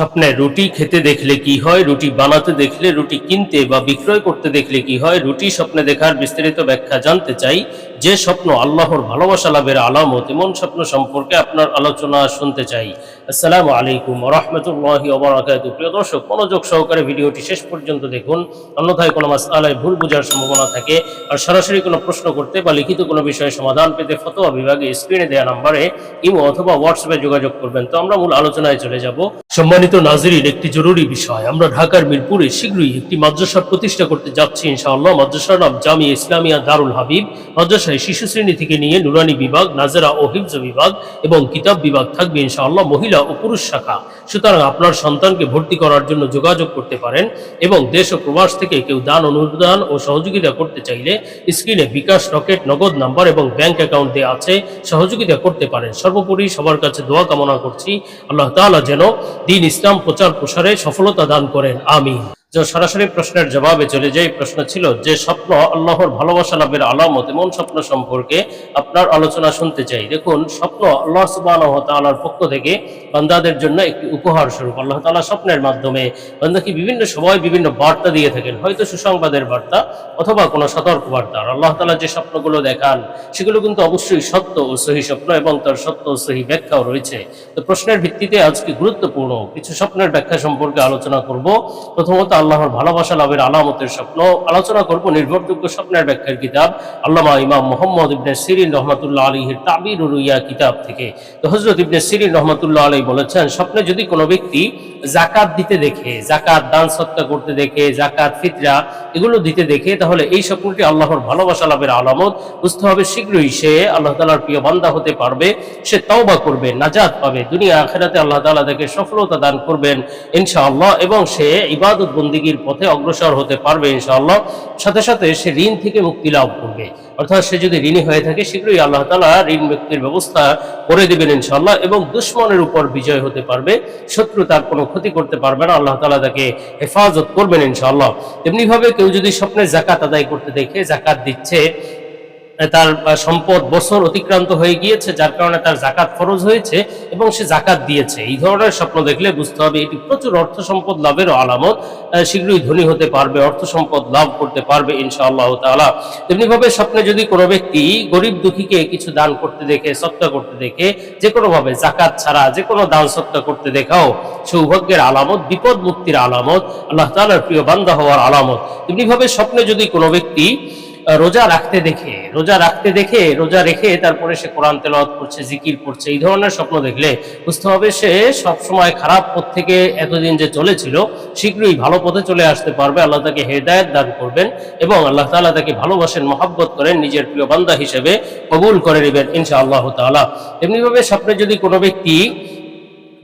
স্বপ্নে রুটি খেতে দেখলে কি হয়? রুটি বানাতে দেখলে, রুটি কিনতে বা বিক্রয় করতে দেখলে কি হয়? রুটি স্বপ্নে দেখার বিস্তারিত ব্যাখ্যা জানতে চাই। যে স্বপ্ন আল্লাহর ভালোবাসা লাভের আলামত, এমন স্বপ্ন সম্পর্কে আপনার আলোচনা শুনতে চাই। আসসালামু আলাইকুম রহমতুল্লাহি প্রিয় দর্শক, মনোযোগ সহকারে ভিডিওটি শেষ পর্যন্ত দেখুন। অন্যথায় কোনো মাসআলায় ভুল বোঝার সম্ভাবনা থাকে আর সরাসরি কোনো প্রশ্ন করতে বা লিখিত কোনো বিষয়ে সমাধান পেতে ফতোয়া বিভাগে স্ক্রিনে দেওয়া নম্বরে ইমো অথবা হোয়াটসঅ্যাপে যোগাযোগ করবেন। তো আমরা মূল আলোচনায় চলে যাব। সম্মানিত নাজরিন, একটি জরুরি বিষয়। আমরা ঢাকার মিরপুরে শীঘ্রই একটি মাদ্রাসা প্রতিষ্ঠা করতে যাচ্ছি ইনশাআল্লাহ। মাদ্রাসার নাম জামি ইসলামিয়া দারুল হাবিব। মাদ্রাসায় শিশু শ্রেণি থেকে নিয়ে নুরানি বিভাগ, নাজেরা ও হিফজ বিভাগ এবং কিতাব বিভাগ থাকবে ইনশাআল্লাহ মহিলা ও পুরুষ শাখা। সুতরাং আপনার সন্তানকে ভর্তি করার জন্য যোগাযোগ করতে পারেন এবং দেশ ও প্রবাস থেকে কেউ দান, অনুদান ও সহযোগিতা করতে চাইলে স্ক্রিনে বিকাশ রকেট, নগদ নাম্বার এবং ব্যাংক অ্যাকাউন্ট দেওয়া আছে, সহযোগিতা করতে পারেন। সর্বোপরি সবার কাছে দোয়া কামনা করছি। আল্লাহ তাআলা যেন দিন ইসলাম প্রচার প্রসারে সফলতা দান করেন। আমিন। যে সরাসরি প্রশ্নের জবাবে চলে যাই, প্রশ্ন ছিল যে স্বপ্ন আল্লাহর ভালোবাসা লাভের আলামত এমন স্বপ্ন সম্পর্কে আপনার আলোচনা শুনতে চাই। দেখুন, স্বপ্ন আল্লাহ ওয়া পক্ষ থেকে বান্দাদের জন্য একটি উপহার স্বরূপ। আল্লাহ তাআলা স্বপ্নের মাধ্যমে বান্দাকে বিভিন্ন সময় বিভিন্ন বার্তা দিয়ে থাকেন। হয়তো সুসংবাদের বার্তা অথবা কোনো সতর্ক বার্তা আল্লাহ তাআলা যে স্বপ্নগুলো দেখান, সেগুলো কিন্তু অবশ্যই সত্য ও সহি স্বপ্ন এবং তার সত্য ও সহি ব্যাখ্যাও রয়েছে। তো প্রশ্নের ভিত্তিতে আজকে গুরুত্বপূর্ণ কিছু স্বপ্নের ব্যাখ্যা সম্পর্কে আলোচনা করব। প্রথমত আল্লাহর ভালোবাসা লাভের আলামতের স্বপ্ন। আলোচনা করব নির্ভরযোগ্য স্বপ্নের ব্যাখ্যার কিতাব। আল্লামা ইমাম মোহাম্মদ ইবনে সিরিন রহমতুল্লাহ আলীর তাবির রুইয়া কিতাব থেকে। তো হজরত ইবনে সিরিন রহমতুল্লাহ আলী বলেছেন, স্বপ্নে যদি কোনো ব্যক্তি জাকাত দিতে দেখে জাকাত দান সত্তা করতে দেখে জাকাত ফিতরা এগুলো দিতে দেখে, তাহলে এই স্বপ্নটি আল্লাহর ভালোবাসা লাভের আলামত। বুঝতে হবে শীঘ্রই সে আল্লাহ তালার প্রিয় বান্দা হতে পারবে, সে তওবা করবে, নাজাত পাবে, দুনিয়া আখেরাতে আল্লাহ তাআলা তাকে সফলতা দান করবেন ইনশাআল্লাহ এবং সে ইবাদত বন্দিগির পথে অগ্রসর হতে পারবে ইনশাআল্লাহ। সাথে সাথে সে ঋণ থেকে মুক্তি লাভ করবে। অর্থাৎ সে যদি ঋণী হয়ে থাকে, শীঘ্রই আল্লাহ তালা ঋণ ব্যক্তির ব্যবস্থা করে দেবেন ইনশাল্লাহ এবং দুশ্মনের উপর বিজয় হতে পারবে। শত্রু তার কোনো ক্ষতি করতে পারবে না, আল্লাহ তালা তাকে হেফাজত করবেন ইনশাল্লাহ তেমনি ভাবে কেউ যদি স্বপ্নে জাকাত আদায় করতে দেখে জাকাত দিচ্ছে তার সম্পদ বছর অতিক্রান্ত হয়ে গিয়েছে, যার কারণে তার জাকাত ফরজ হয়েছে এবং সে জাকাত দিয়েছে। এই ধরনের স্বপ্ন দেখলে বুঝতে হবে এটি প্রচুর অর্থ সম্পদ লাভেরও আলামত শীঘ্রই ধনী হতে পারবে, অর্থ সম্পদ লাভ করতে পারবে ইনশাআল্লাহ তাআলা। তেমনিভাবে স্বপ্নে যদি কোনো ব্যক্তি গরিব দুঃখীকে কিছু দান করতে দেখে সত্তা করতে দেখে যে কোনোভাবে জাকাত ছাড়া যে কোনো দান সত্তা করতে দেখাও, সৌভাগ্যের আলামত, বিপদ মুক্তির আলামত, আল্লাহ তাআলার প্রিয় বান্দা হওয়ার আলামত। তেমনিভাবে স্বপ্নে যদি কোনো ব্যক্তি রোজা রাখতে দেখে, রোজা রাখতে দেখে, রোজা রেখে তারপরে সে কোরআন তেলাওয়াত করছে, জিকির করছে, এই ধরনের স্বপ্ন দেখলে বুঝতে হবে সে সবসময় খারাপ পথ থেকে এতদিন যে চলেছিল, শীঘ্রই ভালো পথে চলে আসতে পারবে, আল্লাহ তাকে হেদায়েত দান করবেন এবং আল্লাহ তাআলা তাকে ভালোবাসেন, মহাব্বত করেন, নিজের প্রিয় বান্দা হিসেবে কবুল করে নেবেন ইনশা আল্লাহ তাআলা। এমনিভাবে স্বপ্নে যদি কোনো ব্যক্তি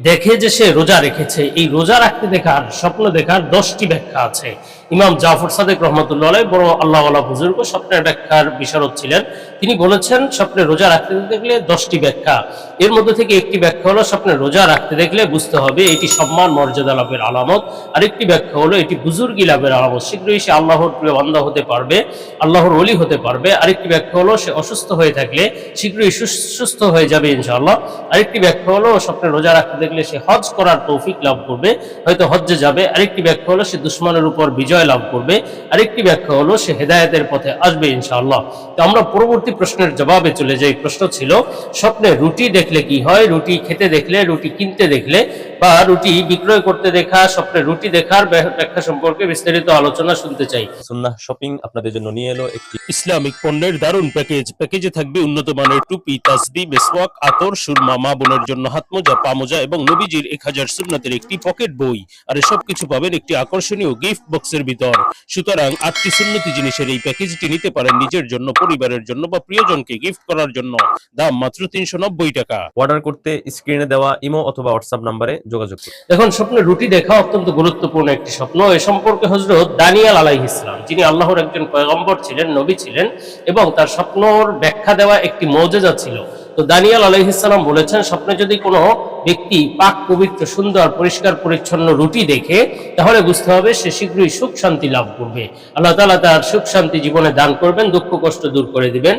দেখে যে সে রোজা রেখেছে, এই রোজা রাখতে দেখার স্বপ্ন দেখার দশটি ব্যাখ্যা আছে। ইমাম জাফর সাদেক রহমতুল্লাহ বড় আল্লাহ আল্লাহ বুজুর্গ স্বপ্নের ব্যাখ্যার বিশারদ ছিলেন তিনি বলেছেন, স্বপ্নে রোজা রাখতে দেখলে দশটি ব্যাখ্যা। এর মধ্যে থেকে একটি ব্যাখ্যা হলো, স্বপ্নে রোজা রাখতে দেখলে বুঝতে হবে এটি সম্মান, মর্যাদা লাভের আলামত। আরেকটি ব্যাখ্যা হলো, এটি বুজুর্গি লাভের আলামত। শীঘ্রই সে আল্লাহর প্রিয় বান্দা হতে পারবে, আল্লাহর অলি হতে পারবে। আরেকটি ব্যাখ্যা হলো, সে অসুস্থ হয়ে থাকলে শীঘ্রই সুস- সুস্থ হয়ে যাবে ইনশাআল্লাহ। আরেকটি ব্যাখ্যা হলো, স্বপ্নে রোজা রাখতে দেখলে সে হজ করার তৌফিক লাভ করবে, হয়তো হজ্জে যাবে। আরেকটি ব্যাখ্যা হলো, সে দুশ্মনের উপর বিজয় লাভ করবে। আরেকটি ব্যাখ্যা হলো, সে হেদায়েতের পথে আসবে ইনশাআল্লাহ। তো আমরা পরবর্তী প্রশ্নের জবাবে চলে যাই। প্রশ্ন ছিল, স্বপ্নে রুটি দেখলে কি হয়? রুটি খেতে দেখলে, রুটি কিনতে দেখলে বা রুটি বিক্রয় করতে দেখা স্বপ্নে রুটি দেখার ব্যাখ্যা সম্পর্কে বিস্তারিত আলোচনা শুনতে চাই। সুন্নাহ শপিং আপনাদের জন্য নিয়ে এলো একটি ইসলামিক পণ্যের দারুণ প্যাকেজ। প্যাকেজে থাকবে উন্নত মানের টুপি তাসবি মেসওয়াক আতর সুরমা মা বোনের জন্য হাতমোজা পামোজা এবং নবীজির এক হাজার সুন্নাতের একটি পকেট বই। আর সব কিছু পাবেন একটি আকর্ষণীয় গিফট বক্সের ভিতর। সুতরাং আটটি সুন্নতি জিনিসের এই প্যাকেজটি নিতে পারেন নিজের জন্য পরিবারের জন্য বা প্রিয়জনকে গিফট করার জন্য। দাম মাত্র তিনশো নব্বই টাকা। অর্ডার করতে স্ক্রিনে দেওয়া ইমো অথবা হোয়াটসঅ্যাপ নাম্বারে যোগাযোগ করুন এখন স্বপ্নে রুটি দেখা অত্যন্ত গুরুত্বপূর্ণ একটি স্বপ্ন। এ সম্পর্কে হজরত দানিয়াল আলাইহ ইসলাম যিনি আল্লাহর একজন পয়গম্বর ছিলেন, নবী ছিলেন এবং তার স্বপ্নর ব্যাখ্যা দেওয়া একটি মৌজেজা ছিল। তো দানিয়াল আলাইহ ইসলাম বলেছেন, স্বপ্নে যদি কোনো ব্যক্তি পাক, পবিত্র, সুন্দর, পরিষ্কার, পরিচ্ছন্ন রুটি দেখে, তাহলে বুঝতে হবে সে শীঘ্রই সুখ শান্তি লাভ করবে। আল্লাহ তাআলা তার সুখ শান্তি জীবনে দান করবেন, দুঃখ, কষ্ট দূর করে দিবেন।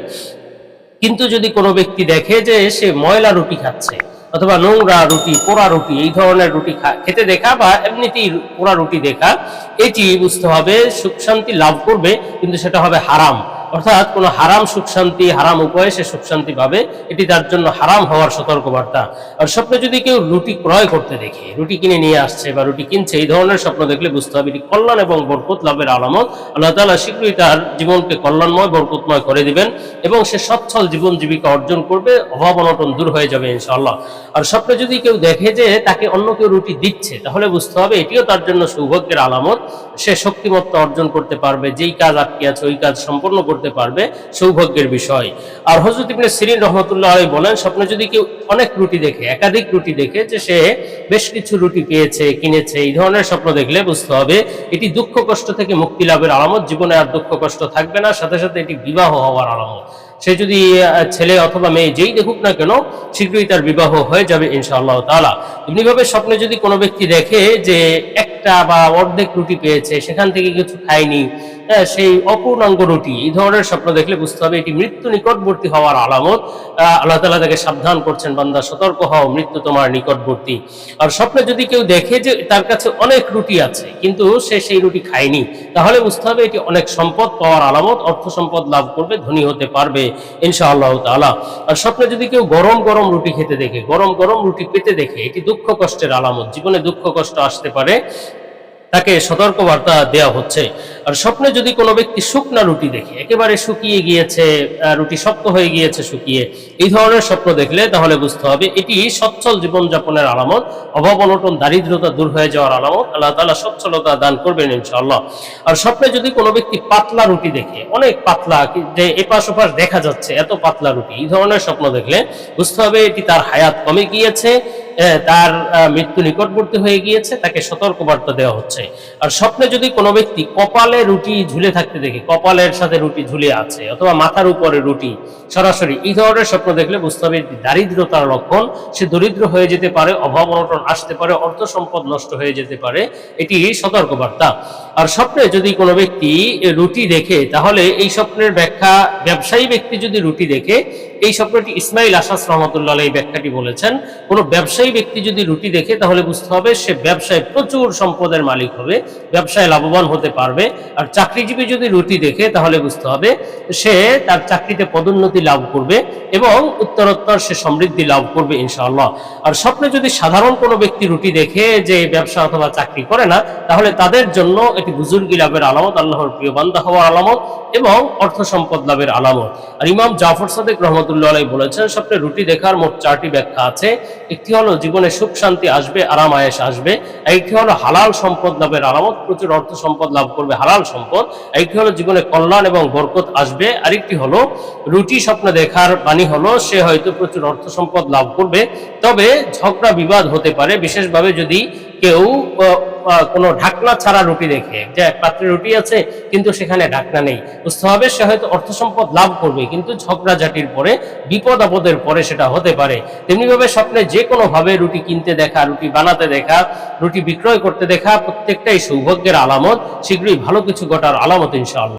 কিন্তু যদি কোনো ব্যক্তি দেখে যে সে ময়লা রুটি খাচ্ছে অথবা নোংরা রুটি, পোড়া রুটি, এই ধরনের রুটি খেতে দেখা বা এমনিতেই পোড়া রুটি দেখা, এটি বুঝতে হবে সুখ শান্তি লাভ করবে, কিন্তু সেটা হবে হারাম। অর্থাৎ কোনো হারাম সুখ শান্তি হারাম উপায়ে সে সুখ শান্তি পাবে, এটি তার জন্য হারাম হওয়ার সতর্কবার্তা। আর স্বপ্নে যদি কেউ রুটি ক্রয় করতে দেখে, রুটি কিনে নিয়ে আসছে বা রুটি কিনছে, এই ধরনের স্বপ্ন দেখলে বুঝতে হবে এটি কল্যাণ এবং বরকত লাভের আলামত। আল্লাহ তাআলা শীঘ্রই তার জীবনকে কল্যাণময়, বরকতময় করে দিবেন এবং সে সচ্ছল জীবন জীবিকা অর্জন করবে, অভাব অনটন দূর হয়ে যাবে ইনশাআল্লাহ। আর স্বপ্নে যদি কেউ দেখে যে তাকে অন্য কেউ রুটি দিচ্ছে, তাহলে বুঝতে হবে এটিও তার জন্য সৌভাগ্যের আলামত। সে শক্তিমত্তা অর্জন করতে পারবে, যেই কাজ আটকে আছে, ওই কাজ সম্পন্ন করতে পারবে, সৌভাগ্যের বিষয়। আর হজরত ইবনে সিরিন রহমতুল্লাহ আলাইহি বলেন, স্বপ্নে যদি কেউ অনেক রুটি দেখে, একাধিক রুটি দেখে, যে সে বেশ কিছু রুটি পেয়েছে, কিনেছে, এই ধরনের স্বপ্ন দেখলে বুঝতে হবে, এটি দুঃখ কষ্ট থেকে মুক্তি লাভের আলামত। জীবনে আর দুঃখ কষ্ট থাকবে না, সাথে সাথে এটি বিবাহ হওয়ার আলামত। সে যদি ছেলে অথবা মেয়ে যেই দেখুক না কেন, শীঘ্রই তার বিবাহ হয়ে যাবে ইনশাআল্লাহ তাআলা। এমনিভাবে স্বপ্নে যদি কোনো ব্যক্তি দেখে যে একটা বা অর্ধেক রুটি পেয়েছে সেখান থেকে কিছু খায়নি হ্যাঁ, সেই অপূর্ণাঙ্গ রুটি এই ধরনের স্বপ্ন দেখলে বুঝতে হবে এটি মৃত্যু নিকটবর্তী হওয়ার আলামত। আল্লাহ তালা তাকে সাবধান করছেন বান্দা সতর্ক হও মৃত্যু তোমার নিকটবর্তী। আর স্বপ্নে যদি কেউ দেখে যে তার কাছে অনেক রুটি আছে কিন্তু সে সেই রুটি খায়নি তাহলে বুঝতে হবে এটি অনেক সম্পদ পাওয়ার আলামত অর্থ সম্পদ লাভ করবে ধনী হতে পারবে ইনশাআল্লাহ তাআলা। আর স্বপ্নে যদি কেউ গরম গরম রুটি খেতে দেখে গরম গরম রুটি পেতে দেখে এটি দুঃখ কষ্টের আলামত জীবনে দুঃখ কষ্ট আসতে পারে। তাকে সতর্ক বার্তা দেওয়া হচ্ছে। আর স্বপ্নে যদি কোনো ব্যক্তি শুকনা রুটি দেখে, একেবারে শুকিয়ে গিয়েছে রুটি শক্ত হয়ে গিয়েছে শুকিয়ে, এই ধরনের স্বপ্ন দেখলে তাহলে বুঝতে হবে এটি সচ্ছল জীবনযাপনের আলামত অভাব অনটন দারিদ্রতা দূর হয়ে যাওয়ার আলামত, আল্লাহ তাআলা সচ্ছলতা দান করবেন ইনশাআল্লাহ। আর স্বপ্নে যদি কোনো ব্যক্তি পাতলা রুটি দেখে, অনেক পাতলা যে এপাশ ওপাশ দেখা যাচ্ছে, এত পাতলা রুটি, এই ধরনের স্বপ্ন দেখলে বুঝতে হবে এটি তার হায়াত কমে গিয়েছে। তার মৃত্যু নিকটবর্তী হয়ে গিয়েছে, তাকে সতর্ক বার্তা দেওয়া হচ্ছে। আর স্বপ্নে যদি কোনো ব্যক্তি কপালে রুটি ঝুলে থাকতে দেখে, কপালের সাথে রুটি ঝুলে আছে অথবা মাথার উপরে রুটি, সরাসরি এই ধরনের স্বপ্ন দেখলে বুঝতে হবে দারিদ্রতার লক্ষণ। সে দরিদ্র হয়ে যেতে পারে, অভাব অনটন আসতে পারে, অর্থ সম্পদ নষ্ট হয়ে যেতে পারে, এটি সতর্ক বার্তা আর স্বপ্নে যদি কোনো ব্যক্তি রুটি দেখে, তাহলে এই স্বপ্নের ব্যাখ্যা, ব্যবসায়ী ব্যক্তি যদি রুটি দেখে এই স্বপ্নটি ইসমাইল আসাস রহমতুল্লাহ এই ব্যাখ্যাটি বলেছেন, কোনো ব্যবসায়ী ব্যক্তি যদি রুটি দেখে তাহলে বুঝতে হবে সে ব্যবসায় প্রচুর সম্পদের মালিক হবে, ব্যবসায় লাভবান হতে পারবে, আর চাকরিজীবী যদি রুটি দেখে তাহলে বুঝতে হবে সে তার চাকরিতে পদোন্নতি লাভ করবে এবং উত্তরোত্তর সে সমৃদ্ধি লাভ করবে ইনশাআল্লাহ। আর স্বপ্নে যদি সাধারণ কোনো ব্যক্তি রুটি দেখে যে ব্যবসা অথবা চাকরি করে না, তাহলে তাদের জন্য এটি বুজুর্গি লাভের আলামত, আল্লাহর প্রিয় বান্দা হওয়ার আলামত এবং অর্থ সম্পদ লাভের আলামত। আর ইমাম জাফর সাদেক রহমতুল্লাহ আলাই বলেছেন, স্বপ্নে রুটি দেখার মোট চারটি ব্যাখ্যা আছে। একটি হলো, জীবনে সুখ, শান্তি আসবে, আরাম আয়েস আসবে। একটি হলো, হালাল সম্পদ লাভের আরামত, প্রচুর অর্থ সম্পদ লাভ করবে, হালাল সম্পদ। একটি হলো, জীবনে কল্যাণ এবং বরকত আসবে। আরেকটি হলো, রুটি স্বপ্নে দেখার বাণী হলো, সে হয়তো প্রচুর অর্থ সম্পদ লাভ করবে। তবে ঝগড়া, বিবাদ হতে পারে। বিশেষভাবে যদি কেউ কোনো ঢাকনা ছাড়া রুটি দেখে যে এক পাত্রে রুটি আছে, কিন্তু সেখানে ঢাকনা নেই। বুঝতে হবে, সে হয়তো অর্থ সম্পদ লাভ করবে, কিন্তু ঝগড়াঝাটির পরে, বিপদ আপদের পরে সেটা হতে পারে। তেমনিভাবে স্বপ্নে যে কোনো ভাবে রুটি কিনতে দেখা, রুটি বানাতে দেখা, রুটি বিক্রয় করতে দেখা, প্রত্যেকটাই সৌভাগ্যের আলামত। শীঘ্রই ভালো কিছু ঘটার আলামত, ইনশাআল্লাহ।